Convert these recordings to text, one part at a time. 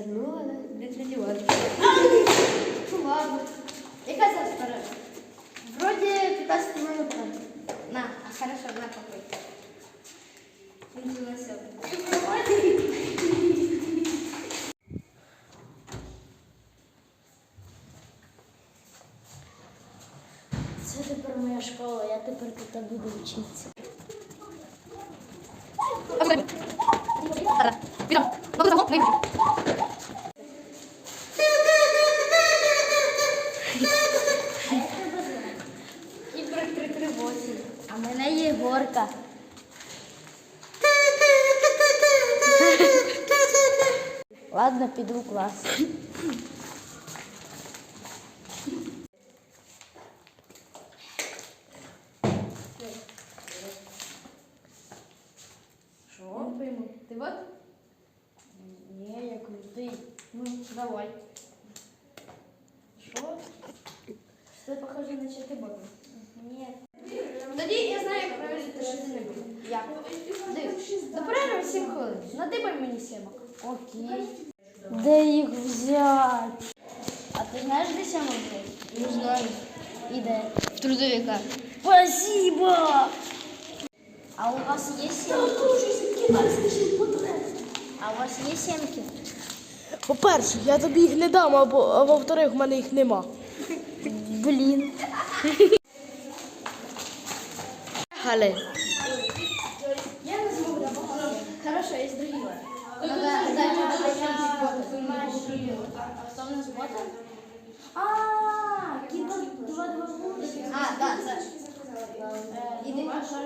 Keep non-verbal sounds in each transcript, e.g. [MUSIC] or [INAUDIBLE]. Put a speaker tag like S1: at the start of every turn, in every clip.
S1: зернула від радіони. Ну ладно. Яка зараз пора? Вроді 15 минут. На, а хорошо, на попить. Він приносив. Це тепер моя школа, я тепер тут буду вчитися.
S2: Vamos, vamos.
S1: Тривозі. А мене є горка. [LAUGHS] Ладно, піду в клас. Що? Ти вот? Ні, я крутий. Ну, давай. Що? Це похоже на чатибота. Ні. Тоді я знаю, як перевірити, що ти не буде. Як? Дивись, до перерви 7 хвилин. Надибай мені сімок. Окей. Де їх взяти? А ти знаєш, де сімок взяти? Не знаю. І де? В трудовика. Спасибо! А у вас є сімки? А у вас є сімки?
S3: По-перше, я тобі їх не дам, а во-вторых, в мене їх нема.
S1: Блін.
S3: Гали.
S1: Я не Хорошо, есть другие. Надо А что у нас бота? А, киба 2 А, да, да.
S2: Иди, хорошо.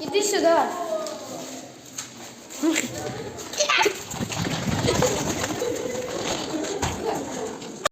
S1: Иди сюда.